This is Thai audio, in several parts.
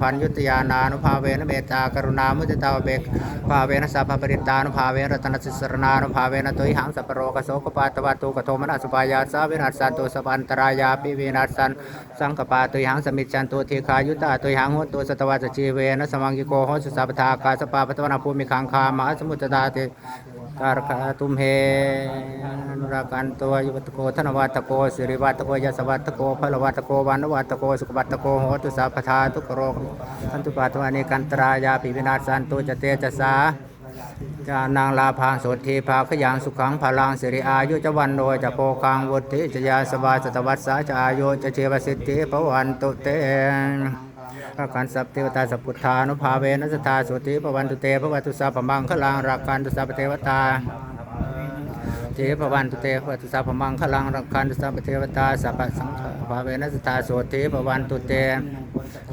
พันยุตยานานุภาเวนะเมตตากรุณามุติตาเบกภาเวนะสัพพปริตานุภาเวนรัตนสิสรณานุภาเวนะตุยหังสัพโรกโสกปาตวะตุกโทมนัสุปายาสาวินัสสันตุสัพพันตรายาปิวินัสสันสังกปาตุยหังสมิจันตุทีขายุตาตุยหังโหตุสตวัสจีเวนะสมังกิโกโหสุสัพพทากาสปาปตวนาภูมิคังคามหาสมุตตาติ การคาตุมเหอนุรากันตัวยุตโกธนวัตโกสิริวัตโกยสวัตโกพลวัตโกวันวัตโกสุขวัตโกโหตุสัพทาทุกโรคอันตุปัตวานิกันตรายาปิวินาศสันตุจเตจสาจานางลาพางโสทีภาขยังสุขังพลังสิริอายุจวันโนจะโปคังวุติจยาสวาสตวัสสาจะอายุจะเชวสิทธิภวันตุเต รักขันสัพเทวตาสัพพุทธานุภาเวนัสตาสุติปวันตุเตภวัตุสัพมังคลังรักขันตุสัพเทวตาเจภวันตุเตภวัตุสัพมังคลังรักขันตุสัพเทวตาสัพพสังฆภาเวนัสตาสุติปวันตุเต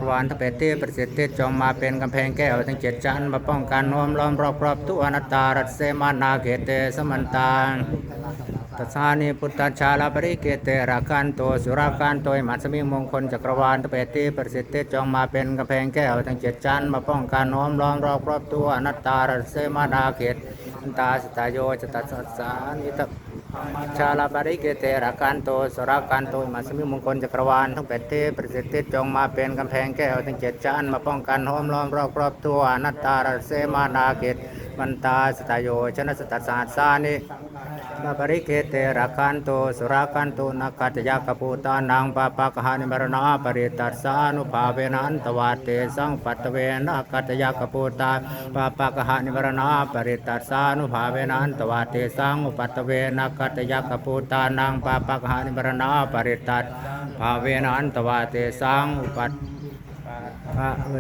วันทเปตเตประสิทธิจงมาเป็นกำแพงแก้วทั้งเจ็ดชั้นมาป้องกันน้อมล้อมรอบรอบทุกอนัตตารัสเสมานาเกเตสมันตา ตัสสานิพุทธชาลาปริเกเตราคันโตสุราคันโตยมัสมิงมงคลจักรวาลตเปติประสิทธิจงมาเป็นกำแพงแก้วทั้งเจ็ดชั้นมาป้องกันน้อมล้อมรอบรอบตัวอนัตตารเสมานาเขตอันตาสตาโยจตัสสานิตชาลาปริเกเตราคันโตสุราคันโตยมัสมิงมงคลจักรวาลทั้งแปดเทประสิทธิจงมาเป็นกำแพงแก้วทั้งเจ็ดชั้นมาป้องกันน้อมล้อมรอบรอบตัวอนัตตารเสมานาเขตมันตาสตาโยชนะสตัสสาสานิ นาปริเกเตระคันโตสุราคันโตนักขัตยากปูตานังปะปะกหานิมรณาปริตัสสานุภาเวนันตวาเตสังปัตเวนักขัตยากปูตาปะปะกหานิมรณาปริตัสสานุภาเวนันตวาเตสังุปัตเวนักขัตยากปูตานังปะปะกหานิมรณาปริตัสภาเวนันตวาเตสังุปัตภเว